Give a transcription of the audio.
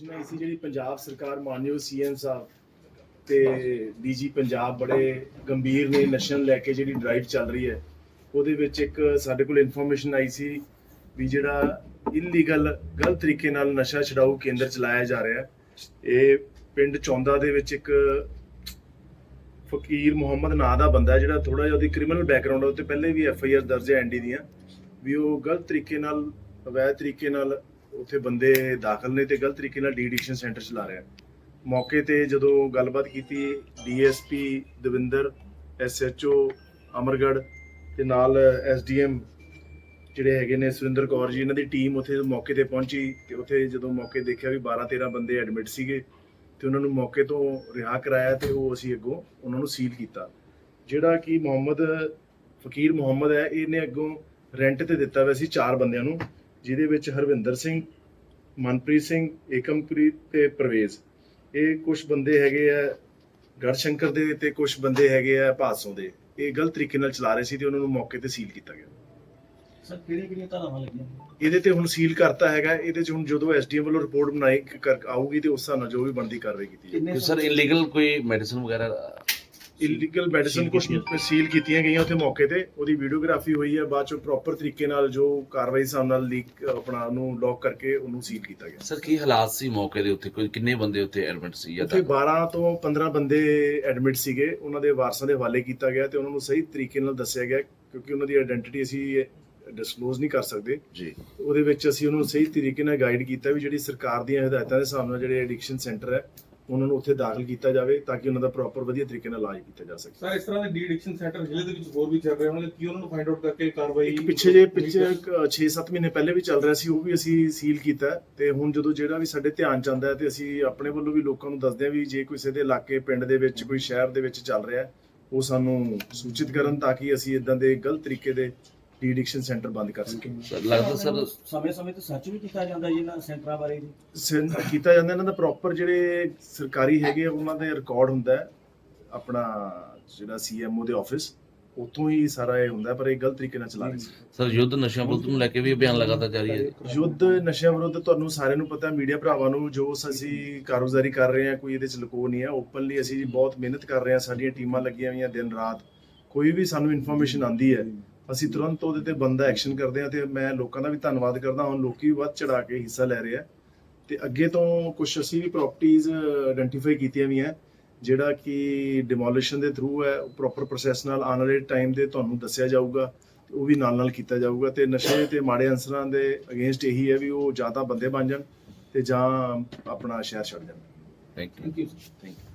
Information ਆਈ ਸੀ ਜਿਹੜੀ ਪੰਜਾਬ ਸਰਕਾਰ ਮਾਨਯੋਗ ਸੀਐਮ ਸਾਹਿਬ ਤੇ ਡੀਜੀ ਪੰਜਾਬ ਬੜੇ ਗੰਭੀਰ ਨੇ ਨਸ਼ਿਆਂ ਨੂੰ ਲੈ ਕੇ ਜਿਹੜੀ ਡਰਾਈਵ ਚੱਲ ਰਹੀ ਹੈ, ਉਹਦੇ ਵਿੱਚ ਇੱਕ ਸਾਡੇ ਕੋਲ ਇਨਫੋਰਮੇਸ਼ਨ ਆਈ ਸੀ ਵੀ ਜਿਹੜਾ ਇਲੀਗਲ ਗਲਤ ਤਰੀਕੇ ਨਾਲ ਨਸ਼ਾ ਛਡਾਊ ਕੇਂਦਰ ਚਲਾਇਆ ਜਾ ਰਿਹਾ ਹੈ, ਇਹ ਪਿੰਡ ਚੌਂਦਾ ਦੇ ਵਿੱਚ ਇੱਕ ਫਕੀਰ ਮੁਹੰਮਦ ਨਾਂ ਦਾ ਬੰਦਾ ਜਿਹੜਾ ਥੋੜਾ ਜਿਹਾ ਉਹਦੀ ਕ੍ਰਿਮੀਨਲ ਬੈਕਗ੍ਰਾਉਂਡ ਉਹਤੇ ਪਹਿਲੇ ਵੀ ਐਫ ਆਈ ਆਰ ਦਰਜ ਹੈ ਐਨਡੀ ਦੀਆਂ, ਵੀ ਉਹ ਗਲਤ ਤਰੀਕੇ ਨਾਲ, ਅਵੈਧ ਤਰੀਕੇ ਨਾਲ ਉੱਥੇ ਬੰਦੇ ਦਾਖਲ ਨੇ ਤੇ ਗਲਤ ਤਰੀਕੇ ਨਾਲ ਡੀ ਐਡਿਕਸ਼ਨ ਸੈਂਟਰ ਚਲਾ ਰਿਹਾ। ਮੌਕੇ ਤੇ ਜਦੋਂ ਗੱਲਬਾਤ ਕੀਤੀ ਡੀਐਸਪੀ ਦਵਿੰਦਰ ਐਸਐਚਓ ਅਮਰਗੜ ਤੇ ਨਾਲ ਐਸਡੀਐਮ ਜਿਹੜੇ ਹੈਗੇ ਨੇ ਸੁਰਿੰਦਰ ਕੌਰ ਜੀ, ਇਹਨਾਂ ਦੀ ਟੀਮ ਉੱਥੇ ਮੌਕੇ ਤੇ ਪਹੁੰਚੀ ਤੇ ਉੱਥੇ ਜਦੋਂ ਮੌਕੇ ਦੇਖਿਆ ਵੀ 12 13 ਬੰਦੇ ਐਡਮਿਟ ਸੀਗੇ ਤੇ ਉਹਨਾਂ ਨੂੰ ਮੌਕੇ ਤੋਂ ਰਿਹਾ ਕਰਾਇਆ ਤੇ ਉਹ ਅਸੀਂ ਅੱਗੋਂ ਉਹਨਾਂ ਨੂੰ ਸੀਲ ਕੀਤਾ। ਜਿਹੜਾ ਕਿ ਮੁਹੰਮਦ, ਫਕੀਰ ਮੁਹੰਮਦ ਹੈ, ਇਹਨੇ ਅੱਗੋਂ ਰੈਂਟ ਤੇ ਦਿੱਤਾ ਹੋਇਆ ਸੀ ਚਾਰ ਬੰਦਿਆਂ ਨੂੰ। ਜਿਹਦੇ ਵਿੱਚ ਹਰਵਿੰਦਰ ਸਿੰਘ ਮਨਪ੍ਰੀਤ ਸਿੰਘ ਏਕਮਪ੍ਰੀਤ ਤੇ ਪ੍ਰਵੇਜ਼। ਇਹ ਕੁਝ ਬੰਦੇ ਹੈਗੇ ਆ ਗੜਸ਼ੰਕਰ ਦੇ ਤੇ ਕੁਝ ਬੰਦੇ ਹੈਗੇ ਆ ਭਾਸੋਂ ਦੇ। ਇਹ ਗਲਤ ਤਰੀਕੇ ਨਾਲ ਚਲਾ ਰਹੇ ਸੀ ਤੇ ਉਹਨਾਂ ਨੂੰ ਮੌਕੇ ਤੇ ਸੀਲ ਕੀਤਾ ਗਿਆ। ਸਰ ਕਿਹੜੀਆਂ ਕਿਹੜੀਆਂ ਧਾਰਾਵਾਂ ਲੱਗੀਆਂ? ਇਹਦੇ ਤੇ ਹੁਣ ਸੀਲ ਕਰਤਾ ਹੈਗਾ। ਇਹਦੇ ਚ ਹੁਣ ਜਦੋਂ ਐਸਡੀਐਮ ਵੱਲੋਂ ਰਿਪੋਰਟ ਬਣਾਈ ਕਰ- ਆਊਗੀ ਤੇ ਉਸ ਹਿਸਾਬ ਨਾਲ ਜੋ ਵੀ ਬਣਦੀ ਕਾਰਵਾਈ ਕੀਤੀ ਜਾਏਗੀ ਸਰ ਇਲੀਗਲ ਕੋਈ ਮੈਡੀਸਨ ਵਗੈਰਾ ਇਲੀਗਲ ਮੈਡੀਸਨ ਕੁਝ। ਸੀਲ ਕੀਤੀਆਂ। ਗਈਆਂ ਉੱਥੇ ਮੌਕੇ ਤੇ। ਉਹਦੀ ਵੀਡੀਓਗ੍ਰਾਫੀ ਹੋਈ ਹੈ। ਬਾਅਦ ਚ ਪ੍ਰੋਪਰ ਤਰੀਕੇ ਨਾਲ ਜੋ ਕਾਰਵਾਈ ਹਿਸਾਬ ਨਾਲ ਲੀਕ ਆਪਣਾ ਉਹਨੂੰ ਲੌਕ ਕਰਕੇ ਉਹਨੂੰ ਸੀਲ ਕੀਤਾ ਗਿਆ। ਸਰ ਕੀ ਹਾਲਾਤ ਸੀ ਮੌਕੇ ਦੇ ਉੱਤੇ ਕੋਈ ਕਿੰਨੇ ਬੰਦੇ ਉੱਥੇ ਐਡਮਿਟ ਸੀ ਜਾਂ ਉੱਥੇ 12 ਤੋਂ 15 ਬੰਦੇ ਐਡਮਿਟ ਸੀਗੇ। ਉਹਨਾਂ ਦੇ ਵਾਰਸਾਂ ਦੇ ਹਵਾਲੇ ਕੀਤਾ ਗਿਆ ਤੇ ਉਹਨਾਂ ਨੂੰ ਸਹੀ ਤਰੀਕੇ ਨਾਲ ਦੱਸਿਆ ਗਿਆ ਕਿਉਂਕਿ ਉਹਨਾਂ ਦੀ ਆਇਡੈਂਟੀਟੀ ਅਸੀਂ ਡਿਸਕਲੋਜ਼ ਨਹੀਂ ਕਰ ਸਕਦੇ। ਜੀ। ਉਹਦੇ ਵਿੱਚ ਅਸੀਂ ਉਹਨੂੰ ਸਹੀ ਤਰੀਕੇ ਨਾਲ ਗਾਈਡ ਕੀਤਾ ਵੀ ਜਿਹੜੀ ਸਰਕਾਰ ਦੀਆਂ ਹਦਾਇਤਾਂ ਦੇ ਹਿਸਾਬ ਨਾਲ ਜਿਹੜੇ ਐਡਿਕਸ਼ਨ ਸੈਂਟਰ ਹੈ ਉਹਨਾਂ ਨੂੰ ਉੱਥੇ ਦਾਖਲ ਕੀਤਾ ਜਾਵੇ ਤਾਂ ਕਿ ਉਹਨਾਂ ਦਾ ਪ੍ਰੋਪਰ ਵਧੀਆ ਤਰੀਕੇ ਨਾਲ ਇਲਾਜ ਕੀਤਾ ਜਾ ਸਕੇ। ਸਰ ਇਸ ਤਰ੍ਹਾਂ ਦੇ ਡੀ ਐਡਿਕਸ਼ਨ ਸੈਂਟਰ ਜ਼ਿਲ੍ਹੇ ਦੇ ਵਿੱਚ ਹੋਰ ਵੀ ਚੱਲ ਰਹੇ ਹੋਣਗੇ। ਕੀ ਉਹਨਾਂ ਨੂੰ ਫਾਈਂਡ ਆਊਟ ਕਰਕੇ ਕਾਰਵਾਈ ਇੱਕ ਪਿੱਛੇ ਜੇ ਪਿੱਛੇ 6-7 ਮਹੀਨੇ ਪਹਿਲੇ ਵੀ ਚੱਲ ਰਿਹਾ ਸੀ ਉਹ ਵੀ ਅਸੀਂ ਸੀਲ ਕੀਤਾ ਤੇ ਹੁਣ ਜਦੋਂ ਜਿਹੜਾ ਵੀ ਸਾਡੇ ਧਿਆਨ ਚ ਆਉਂਦਾ ਹੈ ਤੇ ਅਸੀਂ ਆਪਣੇ ਵੱਲੋਂ ਵੀ ਲੋਕਾਂ ਨੂੰ ਦੱਸਦੇ ਹਾਂ ਵੀ ਜੇ ਕਿਸੇ ਦੇ ਇਲਾਕੇ ਪਿੰਡ ਦੇ ਵਿੱਚ ਕੋਈ ਸ਼ਹਿਰ ਦੇ ਵਿੱਚ ਚੱਲ ਰਿਹਾ ਹੈ ਉਹ ਸਾਨੂੰ ਸੂਚਿਤ ਕਰਨ ਤਾਂ ਕਿ ਅਸੀਂ ਇਦਾਂ ਦੇ ਗਲਤ ਤਰੀਕੇ ਦੇ ਡੀ ਐਡਿਕਸ਼ਨ ਸੈਂਟਰ ਬੰਦ ਕਰ ਸਰ ਲੱਗਦਾ ਸਰ ਸਮੇਂ ਸਮੇਂ ਤੇ ਸਰਚ ਵੀ ਕੀਤਾ ਜਾਂਦਾ ਜੀ ਇਹਨਾਂ ਸੈਂਟਰਾਂ ਬਾਰੇ ਜੀ? ਸੈਂ- ਕੀਤਾ ਜਾਂਦਾ ਇਹਨਾਂ ਦਾ ਪ੍ਰੋਪਰ ਜਿਹੜੇ ਸਰਕਾਰੀ ਹੈਗੇ ਆ, ਉਹਨਾਂ ਦੇ ਰਿਕਾਰਡ ਹੁੰਦਾ ਹੈ। ਆਪਣਾ ਜਿਹੜਾ ਸੀਐਮਓ ਦੇ ਆਫਿਸ ਉੱਥੋਂ ਹੀ ਸਾਰਾ ਇਹ ਹੁੰਦਾ ਹੈ, ਪਰ ਇਹ ਗਲਤ ਤਰੀਕੇ ਨਾਲ ਚਲਾ ਰਹੇ ਸੀ। ਸਰ ਯੁੱਧ ਨਸ਼ਿਆਂ ਵਿਰੁੱਧ ਨੂੰ ਲੈ ਕੇ ਵੀ ਅਭਿਆਨ ਲਗਾਤਾਰ ਜਾਰੀ ਹੈ। ਯੁੱਧ ਨਸ਼ਿਆਂ ਵਿਰੁੱਧ ਤੁਹਾਨੂੰ ਸਾਰਿਆਂ ਨੂੰ ਪਤਾ ਮੀਡੀਆ ਭਰਾਵਾਂ ਨੂੰ ਜੋ ਅਸੀਂ ਕਾਰਗੁਜ਼ਾਰੀ ਕਰ ਰਹੇ ਹਾਂ ਕੋਈ ਇਹਦੇ ਚ ਲੁਕੋ ਨਹੀਂ ਹੈ। ਓਪਨਲੀ ਅਸੀਂ ਜੀ ਬਹੁਤ ਮਿਹਨਤ ਕਰ ਰਹੇ ਹਾਂ ਸਾਡੀਆਂ ਟੀਮਾਂ ਲੱਗੀਆਂ ਹੋਈਆਂ ਦਿਨ ਰਾਤ ਕੋਈ ਵੀ ਸਾਨੂੰ ਇਨਫੋਰਮੇਸ਼ਨ ਆਂਦੀ ਹੈ ਅਸੀਂ ਤੁਰੰਤ ਉਹਦੇ ਤੇ ਬੰਦਾ ਐਕਸ਼ਨ ਕਰਦੇ ਹਾਂ ਤੇ ਮੈਂ ਲੋਕਾਂ ਦਾ ਵੀ ਧੰਨਵਾਦ ਕਰਦਾ। ਹਾਂ ਲੋਕੀ ਵੀ ਵੱਧ ਚੜਾ ਕੇ ਹਿੱਸਾ ਲੈ ਰਹੇ ਆ। ਤੇ ਅੱਗੇ ਤੋਂ ਕੁਝ ਅਸੀਂ ਵੀ ਪ੍ਰਾਪਰਟੀਆਂ ਆਇਡੈਂਟੀਫਾਈ ਕੀਤੀਆਂ ਵੀ ਹੈ ਜਿਹੜਾ ਕਿ ਡਿਮੋਲੀਸ਼ਨ ਦੇ ਥਰੂ ਹੈ ਪ੍ਰੋਪਰ ਪ੍ਰੋਸੈਸ ਨਾਲ ਆਉਣ ਵਾਲੇ ਟਾਈਮ ਦੇ ਤੁਹਾਨੂੰ ਦੱਸਿਆ ਜਾਊਗਾ ਉਹ ਵੀ ਨਾਲ ਨਾਲ ਕੀਤਾ ਜਾਊਗਾ। ਤੇ ਨਸ਼ੇ ਤੇ ਮਾੜੇ ਅਨਸਰਾਂ ਦੇ ਅਗੇਂਸਟ ਇਹੀ ਹੈ ਵੀ ਉਹ ਜਾਂ ਤਾਂ ਬੰਦੇ ਬਣ ਜਾਣ ਤੇ ਜਾਂ ਆਪਣਾ ਸ਼ਹਿਰ ਛੱਡ ਜਾਣ। Thank you thank you thank you